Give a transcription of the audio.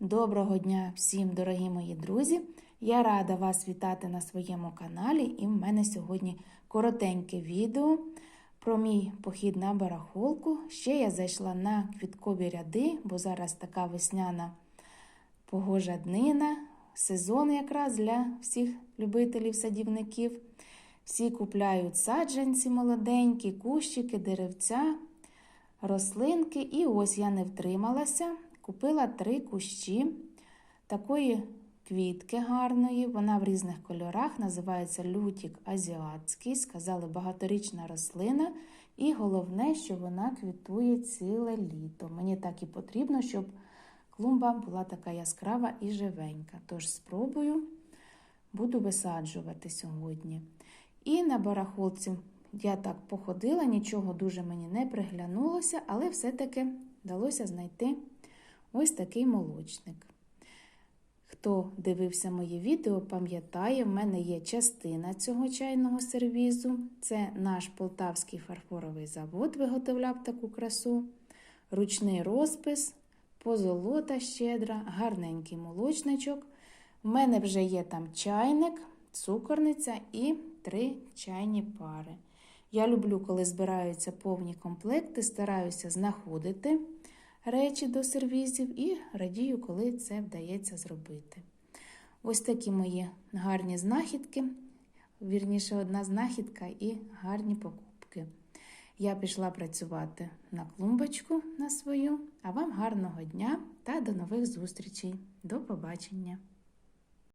Доброго дня всім, дорогі мої друзі! Я рада вас вітати на своєму каналі, і в мене сьогодні коротеньке відео про мій похід на барахолку. Ще я зайшла на квіткові ряди, бо зараз така весняна погожа днина, сезон якраз для всіх любителів садівників. Всі купляють саджанці молоденькі, кущики, деревця, рослинки. І ось я не втрималася. Купила три кущі такої квітки гарної. Вона в різних кольорах, називається лютік азіатський. Сказали, багаторічна рослина. І головне, що вона квітує ціле літо. Мені так і потрібно, щоб клумба була така яскрава і живенька. Тож спробую, буду висаджувати сьогодні. І на барахолці я так походила, нічого дуже мені не приглянулося, але все-таки вдалося знайти ось такий молочник. Хто дивився моє відео, пам'ятає, в мене є частина цього чайного сервізу. Це наш полтавський фарфоровий завод виготовляв таку красу, ручний розпис, позолота щедра, гарненький молочничок. В мене вже є там чайник, цукорниця і три чайні пари. Я люблю, коли збираються повні комплекти, стараюся знаходити речі до сервізів і радію, коли це вдається зробити. Ось такі мої гарні знахідки, вірніше, одна знахідка і гарні покупки. Я пішла працювати на клумбочку на свою, а вам гарного дня та до нових зустрічей. До побачення!